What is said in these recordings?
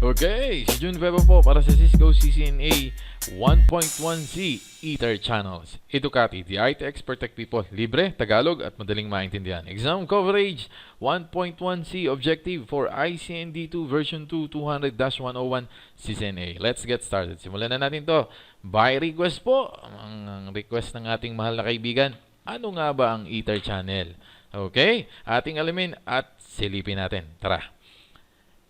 Okay, si June Beba po para sa Cisco CCNA 1.1C Ether Channels. Educati, the IT expert tech people. Libre, Tagalog at madaling maintindihan. Exam coverage 1.1C objective for ICND2 version 2 200-101 CCNA. Let's get started. Simulan na natin to. By request po, ang request ng ating mahal na kaibigan, ano nga ba ang Ether Channel? Okay, ating alamin at silipin natin. Tara.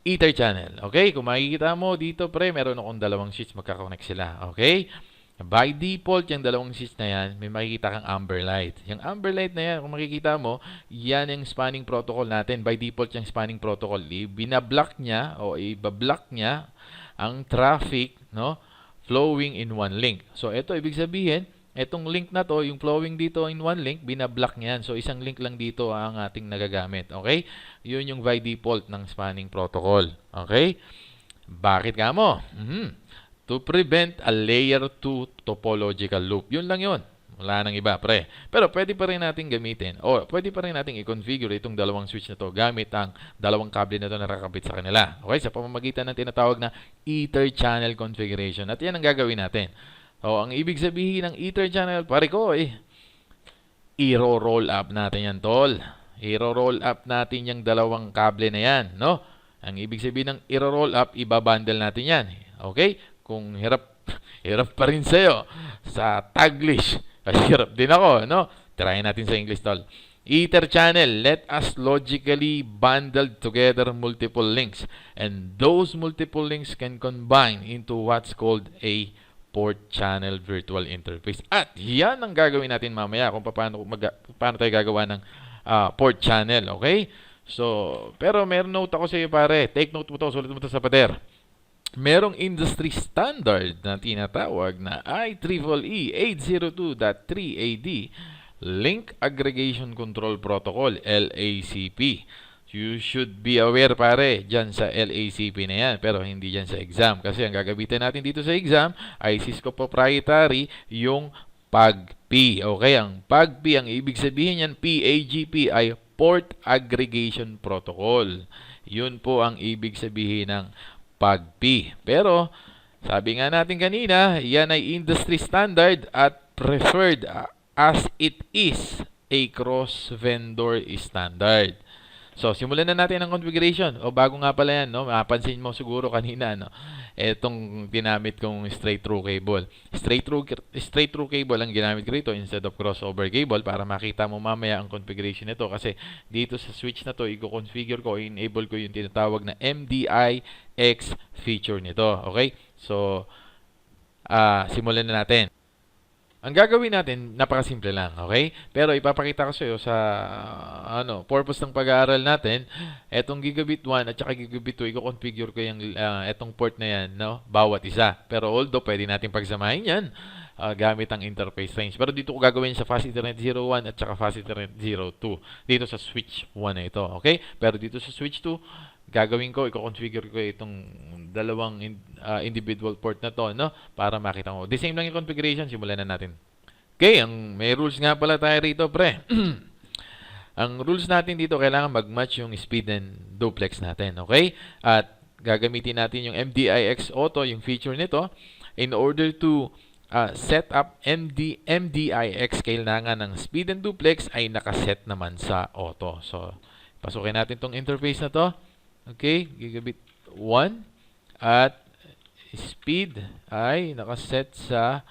Ether channel. Okay? Kung makikita mo dito, pre, meron akong dalawang sheets magkakonnect sila. Okay? By default, yung dalawang sheets na yan, may makikita kang amber light. Yung amber light na yan, kung makikita mo, yan yung spanning protocol natin. By default, yung spanning protocol, binablock niya o ibablock niya ang traffic no flowing in one link. So, ito, ibig sabihin, Etong link na to, yung flowing dito in one link, binablock niyan. So, isang link lang dito ang ating nagagamit. Okay? Yun yung by default ng spanning protocol. Okay? Bakit ka mo? Mhm. To prevent a layer 2 topological loop. Yun lang yun. Wala nang iba, pre. Pero pwede pa rin natin gamitin o pwede pa rin natin i-configure itong dalawang switch na to gamit ang dalawang kable na to na nakakabit sa kanila. Okay? Sa pamamagitan ng tinatawag na Ether channel configuration. At yan ang gagawin natin. O, ang ibig sabihin ng Ether channel, pare ko, eh, i-roll up natin yan, tol. I-roll up natin yung dalawang kable na yan, no? Ang ibig sabihin ng i-roll up, ibabundle natin yan. Okay? Kung hirap, hirap pa rin sa'yo sa Taglish, kasi hirap din ako, no? Try natin sa English, tol. Ether channel, let us logically bundle together multiple links. And those multiple links can combine into what's called a port channel virtual interface. At yan ang gagawin natin mamaya kung paano, mag, paano tayo gagawa ng uh, port channel. Okay? So, pero meron note ako sa iyo pare. Take note mo to, sulit mo to sa pader. Merong industry standard na tinatawag na IEEE 802.3AD Link Aggregation Control Protocol, LACP. You should be aware pare dyan sa LACP na yan pero hindi dyan sa exam kasi ang gagamitin natin dito sa exam ay Cisco proprietary yung PAGP. Okay, ang PAGP ang ibig sabihin yan PAGP ay Port Aggregation Protocol. Yun po ang ibig sabihin ng PAGP. Pero sabi nga natin kanina, yan ay industry standard at preferred as it is a cross-vendor standard. So, simulan na natin ang configuration. O bago nga pala yan, no? Mapansin mo siguro kanina, no? Etong ginamit kong straight through cable. Straight through straight through cable ang ginamit ko rito instead of crossover cable para makita mo mamaya ang configuration nito kasi dito sa switch na to, i-configure ko, enable ko yung tinatawag na MDI-X feature nito. Okay? So, uh, simulan na natin. Ang gagawin natin, napakasimple lang, okay? Pero ipapakita ko sa iyo sa uh, ano, purpose ng pag-aaral natin, etong gigabit 1 at saka gigabit 2, i-configure ko yung uh, etong port na yan, no? Bawat isa. Pero although pwede natin pagsamahin yan uh, gamit ang interface range. Pero dito ko gagawin sa Fast Ethernet 01 at saka Fast Ethernet 02. Dito sa switch 1 na ito, okay? Pero dito sa switch 2, gagawin ko, i-configure ko itong dalawang in, uh, individual port na to, no? Para makita mo. The same lang yung configuration, simulan na natin. Okay, ang may rules nga pala tayo rito, pre. ang rules natin dito, kailangan mag-match yung speed and duplex natin, okay? At gagamitin natin yung MDIX Auto, yung feature nito, in order to uh, set up MD, MDIX, kailangan ng speed and duplex ay nakaset naman sa auto. So, pasukin natin tong interface na to. Okay, gigabit 1 at speed ay nakaset sa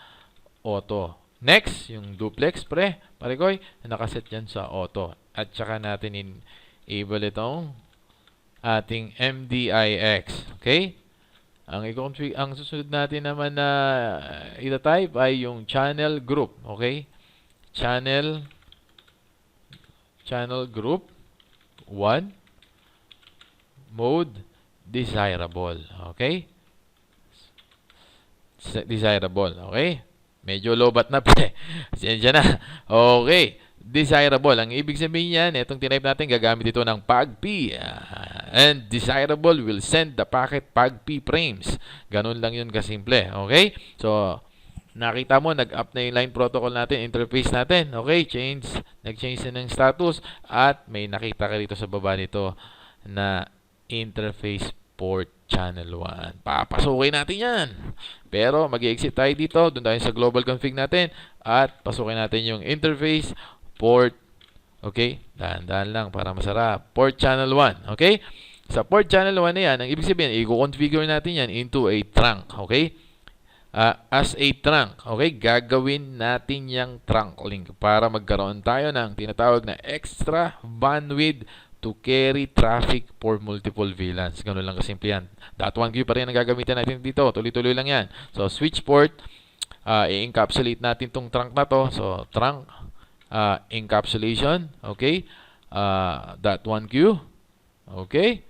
auto. Next, yung duplex pre, parekoy, nakaset yan sa auto. At saka natin enable itong ating MDIX. Okay? Ang i-config ang susunod natin naman na uh, ita-type ay yung channel group, okay? Channel channel group 1 mode desirable. Okay? Desirable. Okay? Medyo lobat na pre. Sensya na. Okay. Desirable. Ang ibig sabihin yan, itong tinype natin, gagamit ito ng PAGP. Uh, and desirable will send the packet PAGP frames. Ganun lang yun kasimple. Okay? So, nakita mo, nag-up na yung line protocol natin, interface natin. Okay? Change. Nag-change na ng status. At may nakita ka dito sa baba nito na interface port channel 1. Papasukin natin yan. Pero mag exit tayo dito, doon tayo sa global config natin at pasukin natin yung interface port Okay? Dahan-dahan lang para masarap. Port channel 1. Okay? Sa port channel 1 na yan, ang ibig sabihin, i-configure natin yan into a trunk. Okay? Ah, as a trunk. Okay? Gagawin natin yung trunk link para magkaroon tayo ng tinatawag na extra bandwidth to carry traffic for multiple VLANs. Ganun lang kasimple yan. Dot 1 queue pa rin ang gagamitan natin dito. Tuloy-tuloy lang yan. So, switch port, uh, i-encapsulate natin tong trunk na to. So, trunk, uh, encapsulation, okay? Uh, dot 1 queue, okay?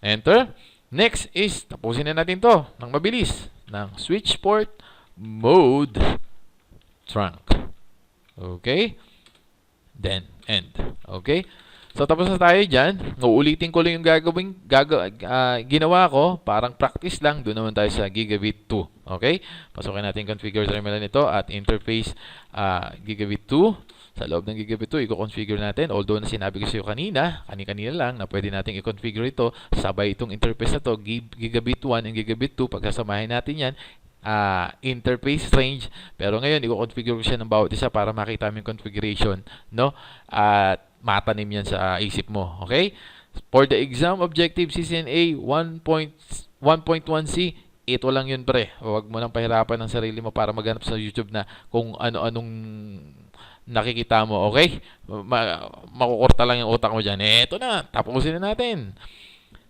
Enter. Next is, tapusin na natin to ng mabilis. Ng switch port mode trunk. Okay? Then, end. Okay? So, tapos na tayo dyan. Uulitin ko lang yung gagawin, gaga, ah, ginawa ko. Parang practice lang. Doon naman tayo sa Gigabit 2. Okay? Pasukin natin configure terminal nito at interface ah, Gigabit 2. Sa loob ng Gigabit 2, i-configure natin. Although na sinabi ko sa iyo kanina, kani-kanina lang, na pwede natin i-configure ito. Sabay itong interface na to, Gig- Gigabit 1 and Gigabit 2. Pagkasamahin natin yan, ah, interface range. Pero ngayon, i-configure ko siya ng bawat isa para makita mo yung configuration. No? At matanim yan sa isip mo. Okay? For the exam objective CCNA 1.1.1C, ito lang yun pre. Huwag mo nang pahirapan ng sarili mo para maghanap sa YouTube na kung ano-anong nakikita mo, okay? Ma makukurta lang yung utak mo dyan. Ito na, tapusin na natin.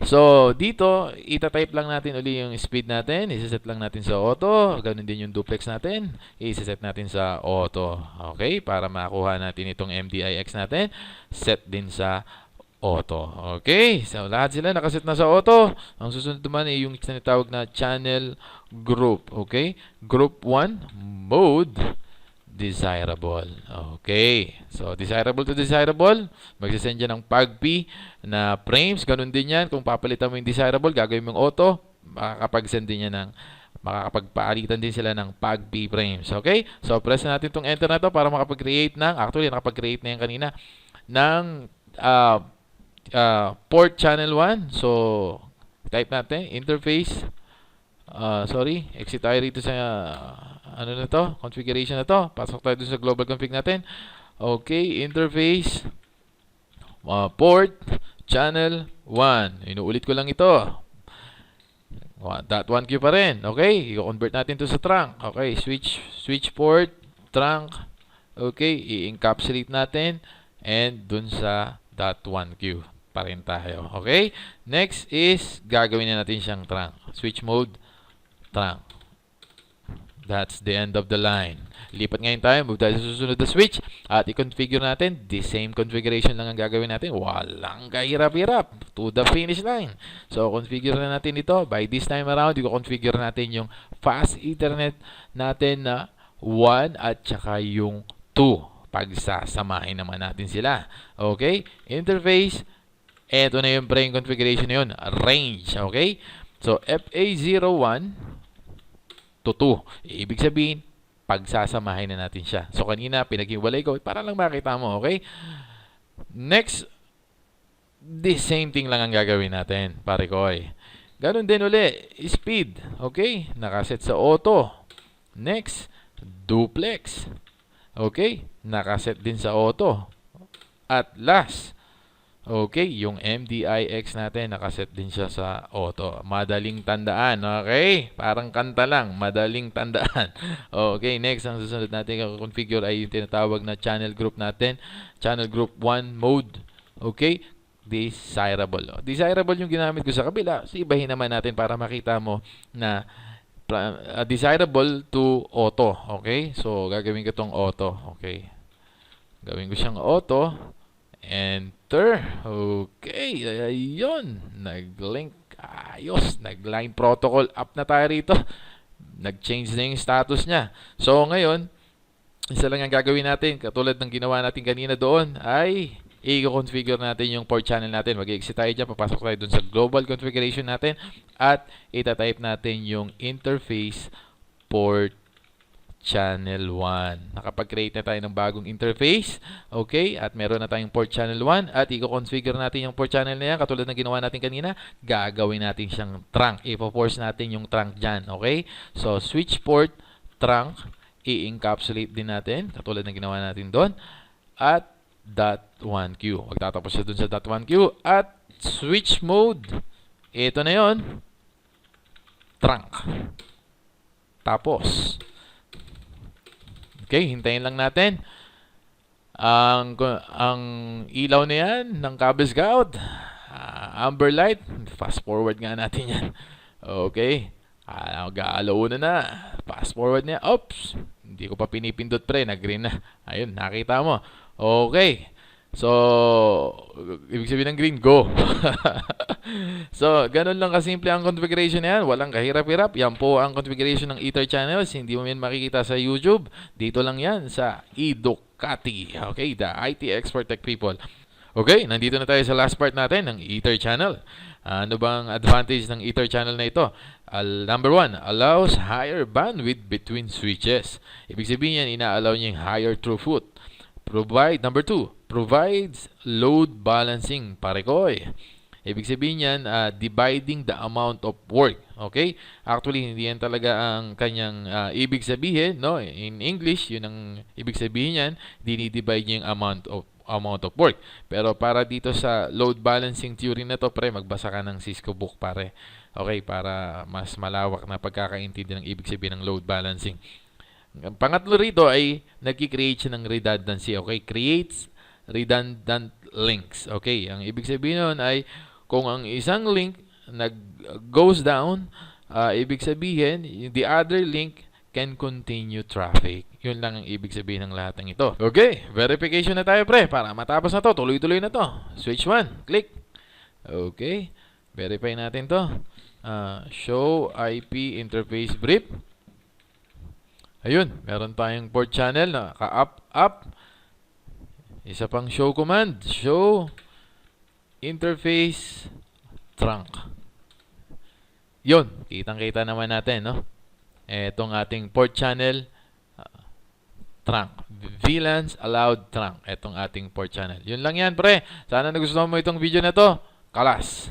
So, dito, itatype lang natin uli yung speed natin. Isiset lang natin sa auto. Ganun din yung duplex natin. Isiset natin sa auto. Okay? Para makuha natin itong MDIX natin. Set din sa auto. Okay? So, lahat sila nakaset na sa auto. Ang susunod naman ay yung tinatawag na channel group. Okay? Group 1, mode desirable. Okay. So, desirable to desirable. Magsasend yan ng PAGP na frames. Ganun din yan. Kung papalitan mo yung desirable, gagawin mo yung auto, makakapag-send din yan ng makakapagpaalitan din sila ng PAGP frames. Okay? So, press na natin itong enter na to para makapag-create ng, actually, nakapag-create na yan kanina, ng uh, uh, port channel 1. So, type natin, interface, uh, sorry, exit tayo rito sa uh, ano na to, configuration na to. Pasok tayo dun sa global config natin. Okay, interface, uh, port, channel 1. Inuulit ko lang ito. Dot 1Q pa rin. Okay, i-convert natin to sa trunk. Okay, switch switch port, trunk. Okay, i-encapsulate natin and dun sa dot 1Q pa rin tayo. Okay? Next is gagawin na natin siyang trunk. Switch mode, trunk. That's the end of the line. Lipat ngayon tayo, move tayo sa susunod na switch at i-configure natin. The same configuration lang ang gagawin natin. Walang kahirap-hirap to the finish line. So, configure na natin ito. By this time around, i-configure natin yung fast ethernet natin na 1 at saka yung 2. Pagsasamahin naman natin sila. Okay? Interface. Ito na yung brain configuration na yun. Range. Okay? So, FA01 to 2. Ibig sabihin, pagsasamahin na natin siya. So, kanina, pinaghiwalay ko para lang makita mo, okay? Next, the same thing lang ang gagawin natin, pare ko. Eh. Ganon din uli, speed, okay? Nakaset sa auto. Next, duplex. Okay? Nakaset din sa auto. At last, Okay, yung MDIX natin, nakaset din siya sa auto. Madaling tandaan, okay? Parang kanta lang, madaling tandaan. Okay, next, ang susunod natin configure ay yung tinatawag na channel group natin. Channel group 1 mode. Okay? Desirable. Desirable yung ginamit ko sa kabila. So, ibahin naman natin para makita mo na uh, desirable to auto. Okay? So, gagawin ko tong auto. Okay? Gawin ko siyang auto. Enter. Okay. Ayun. Nag-link. Ayos. Nag-line protocol up na tayo rito. Nag-change na yung status niya. So, ngayon, isa lang ang gagawin natin. Katulad ng ginawa natin kanina doon ay i-configure natin yung port channel natin. Mag-exit tayo dyan. Papasok tayo dun sa global configuration natin at itatype natin yung interface port channel 1. Nakapag-create na tayo ng bagong interface. Okay? At meron na tayong port channel 1. At i-configure natin yung port channel na yan. Katulad ng ginawa natin kanina, gagawin natin siyang trunk. Ipo-force natin yung trunk dyan. Okay? So, switch port, trunk, i-encapsulate din natin. Katulad ng ginawa natin doon. At dot 1Q. Magtatapos siya dun sa dot 1Q. At switch mode. Ito na yon Trunk. Tapos, okay, hintayin lang natin. Ang ang ilaw na yan ng Cabo Scout, ah, amber light, fast forward nga natin yan. Okay. Ah, gaalaw na na. Fast forward niya. Oops. Hindi ko pa pinipindot pre, nag-green na. Ayun, nakita mo. Okay. So, ibig sabihin ng green, go. so, ganun lang kasimple ang configuration na yan. Walang kahirap-hirap. Yan po ang configuration ng Ether channels. Hindi mo yan makikita sa YouTube. Dito lang yan sa Educati. Okay, the IT Expert Tech People. Okay, nandito na tayo sa last part natin ng Ether channel. Ano bang advantage ng Ether channel na ito? Al number one, allows higher bandwidth between switches. Ibig sabihin yan, ina-allow niya yung higher throughput. Provide, number two, provides load balancing. Parekoy. Ibig sabihin yan, ah, dividing the amount of work. Okay? Actually, hindi yan talaga ang kanyang ah, ibig sabihin. No? In English, yun ang ibig sabihin yan. Dinidivide niya yung amount of amount of work. Pero para dito sa load balancing theory na to, pre, magbasa ka ng Cisco book, pare. Okay, para mas malawak na pagkakaintindi ng ibig sabihin ng load balancing. Ang Pangatlo rito ay nagki-create siya ng redundancy. Okay, creates redundant links. Okay, ang ibig sabihin nun ay kung ang isang link nag goes down, ah, ibig sabihin the other link can continue traffic. Yun lang ang ibig sabihin ng lahat ng ito. Okay, verification na tayo pre para matapos na to, tuloy-tuloy na to. Switch 1, click. Okay, verify natin to. Ah, show IP interface brief. Ayun, meron tayong port channel na ka-up, up. Isa pang show command. Show interface trunk. Yun, kitang-kita naman natin, no? Etong ating port channel uh, trunk. VLANs allowed trunk. Etong ating port channel. Yun lang yan, pre. Sana nagustuhan mo itong video na to. Kalas!